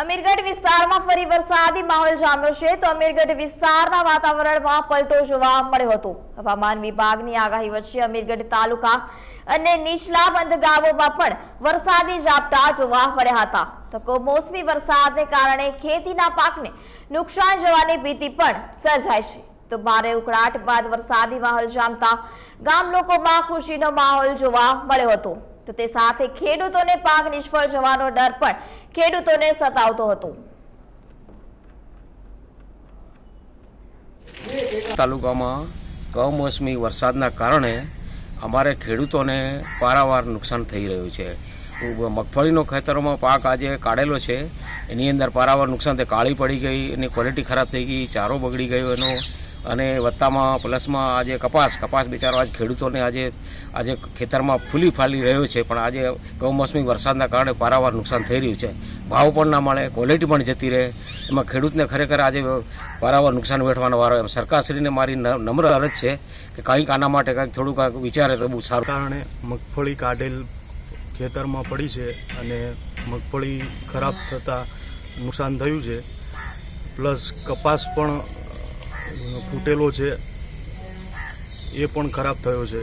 અમીરગઢ વિસ્તારમાં ફરી વરસાદી માહોલ જામ્યો છે તો અમીરગઢ વિસ્તારના વાતાવરણમાં પલટો જોવા મળ્યો હતો. હવામાન વિભાગની આગાહી વચ્ચે અમીરગઢ તાલુકા અને નીચલા બંધ ગામોમાં પણ વરસાદી ઝાપટા જોવા મળ્યા હતા. તો કમોસમી વરસાદને કારણે ખેતીના પાકને નુકસાન જવાની ભીતિ પણ સર્જાય છે. તો ભારે ઉકળાટ બાદ વરસાદી માહોલ જામતા ગામ લોકોમાં ખુશીનો માહોલ જોવા મળ્યો હતો. તો તે સાથે ખેડૂતોને પાક નિષ્ફળ જવાનો ડર પણ ખેડૂતોને સતાવતો હતો. તાલુકામાં કમોસમી વરસાદના કારણે અમારે ખેડૂતોને પારાવાર નુકસાન થઈ રહ્યું છે. મગફળીનો ખેતરોમાં પાક આજે કાઢેલો છે. એની અંદર પારાવાર નુકસાન તે કાળી પડી ગઈ, એની ક્વોલિટી ખરાબ થઈ ગઈ, ચારો બગડી ગયો, એનો અને વત્તામાં, પ્લસમાં આજે કપાસ કપાસ બિચારો આજ ખેડૂતોને આજે આજે ખેતરમાં ફૂલી ફાલી રહ્યો છે, પણ આજે કમોસમી વરસાદના કારણે પારાવાર નુકસાન થઈ રહ્યું છે. ભાવ પણ ના મળે ક્વોલિટી પણ જતી રહે. એમાં ખેડૂતને ખરેખર આજે પારાવાર નુકસાન વેઠવાનો વારો એમ. સરકારશ્રીને મારી નમ્ર અરજ છે કે કંઈક આના માટે કંઈક થોડું કાંઈક વિચારે તો બહુ સારું. કારણે મગફળી કાઢેલ ખેતરમાં પડી છે અને મગફળી ખરાબ થતાં નુકસાન થયું છે. પ્લસ કપાસ પણ ફૂટેલો છે. એ પણ ખરાબ થયો છે.